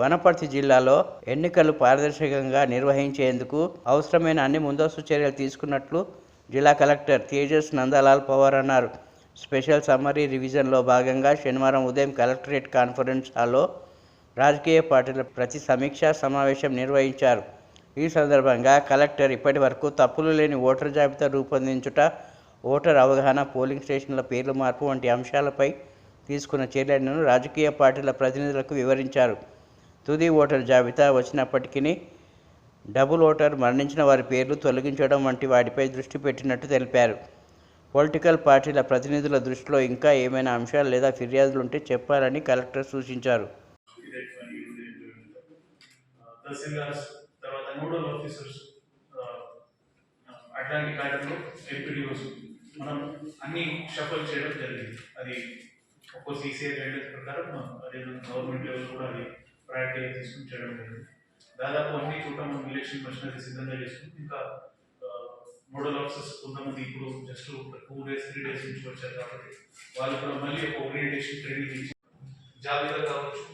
వనపర్తి జిల్లాలో ఎన్నికలు పారదర్శకంగా నిర్వహించేందుకు అవసరమైన అన్ని ముందస్తు చర్యలు తీసుకున్నట్లు జిల్లా కలెక్టర్ తేజస్ నందలాల్ పవార్ అన్నారు. స్పెషల్ సమ్మరీ రివిజన్లో భాగంగా శనివారం ఉదయం కలెక్టరేట్ కాన్ఫరెన్స్ హాల్లో రాజకీయ పార్టీల ప్రతి సమీక్షా సమావేశం నిర్వహించారు. ఈ సందర్భంగా కలెక్టర్ ఇప్పటి వరకు తప్పులు లేని ఓటర్ జాబితా రూపొందించుట ఓటర్ అవగాహన పోలింగ్ స్టేషన్ల పేర్లు మార్పు వంటి అంశాలపై తీసుకున్న చర్యలను రాజకీయ పార్టీల ప్రతినిధులకు వివరించారు. తుది ఓటర్ జాబితా వచ్చినప్పటికీ డబుల్ ఓటర్ మరణించిన వారి పేర్లు తొలగించడం వంటి వాటిపై దృష్టి పెట్టినట్టు తెలిపారు. పొలిటికల్ పార్టీల ప్రతినిధుల దృష్టిలో ఇంకా ఏమైనా అంశాలు లేదా ఫిర్యాదులు ఉంటే చెప్పాలని కలెక్టర్ సూచించారు. అట్లాంటి కార్యక్రమంలో ఎంపీడీఓస్ మనం అన్ని షఫల్ చేయడం జరిగింది. అది ఒక్కో సీసీఐ గైడెన్స్ ప్రకారం అదేవిధంగా గవర్నమెంట్ లెవెల్ కూడా అది ప్రయారిటీగా తీసుకుని చేయడం జరిగింది. దాదాపు అన్ని చోట మనం ఎలక్షన్ మిషనరీ సిద్ధంగా చేసుకుని ఇంకా నోడల్ ఆఫీసర్స్ కొంతమంది ఇప్పుడు just two days three days నుంచి వచ్చారు కాబట్టి వాళ్ళు కూడా మళ్ళీ ఒక ఓరియంటేషన్ ట్రైనింగ్ ఇచ్చి జాబితా కావచ్చు